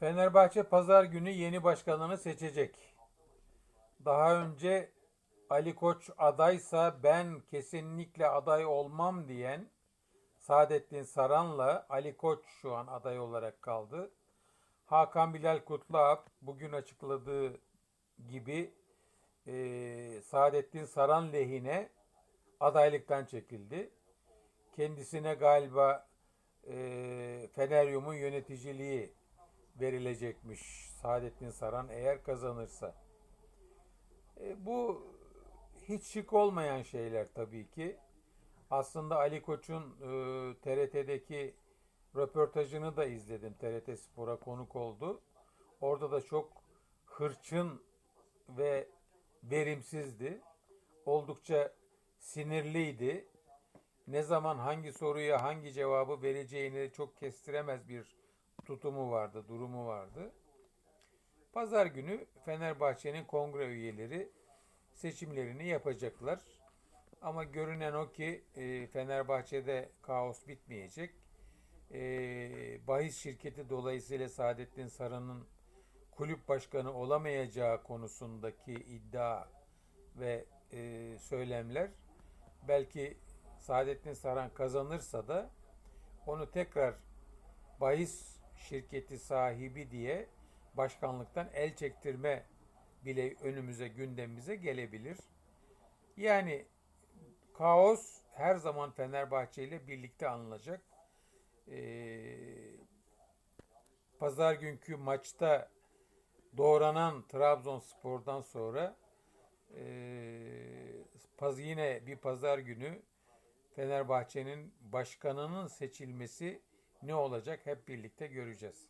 Fenerbahçe pazar günü yeni başkanını seçecek. Daha önce Ali Koç adaysa ben kesinlikle aday olmam diyen Saadettin Saran'la Ali Koç şu an aday olarak kaldı. Hakan Bilal Kutlualp bugün açıkladığı gibi eee Saadettin Saran lehine adaylıktan çekildi. Kendisine galiba eee Feneryum'un yöneticiliği verilecekmiş Saadettin Saran eğer kazanırsa. E, bu hiç şık olmayan şeyler tabii ki. Aslında Ali Koç'un e, TRT'deki röportajını da izledim. TRT Spor'a konuk oldu. Orada da çok hırçın ve verimsizdi. Oldukça sinirliydi. Ne zaman hangi soruya hangi cevabı vereceğini çok kestiremez bir tutumu vardı, durumu vardı. Pazar günü Fenerbahçe'nin kongre üyeleri seçimlerini yapacaklar. Ama görünen o ki e, Fenerbahçe'de kaos bitmeyecek. E, bahis şirketi dolayısıyla Saadettin Saran'ın kulüp başkanı olamayacağı konusundaki iddia ve e, söylemler belki Saadettin Saran kazanırsa da onu tekrar bahis şirketi sahibi diye başkanlıktan el çektirme bile önümüze gündemimize gelebilir. Yani kaos her zaman Fenerbahçe ile birlikte anılacak. Ee, Pazar günkü maçta doğranan Trabzonspor'dan sonra ee, paz yine bir pazar günü Fenerbahçe'nin başkanının seçilmesi ne olacak hep birlikte göreceğiz.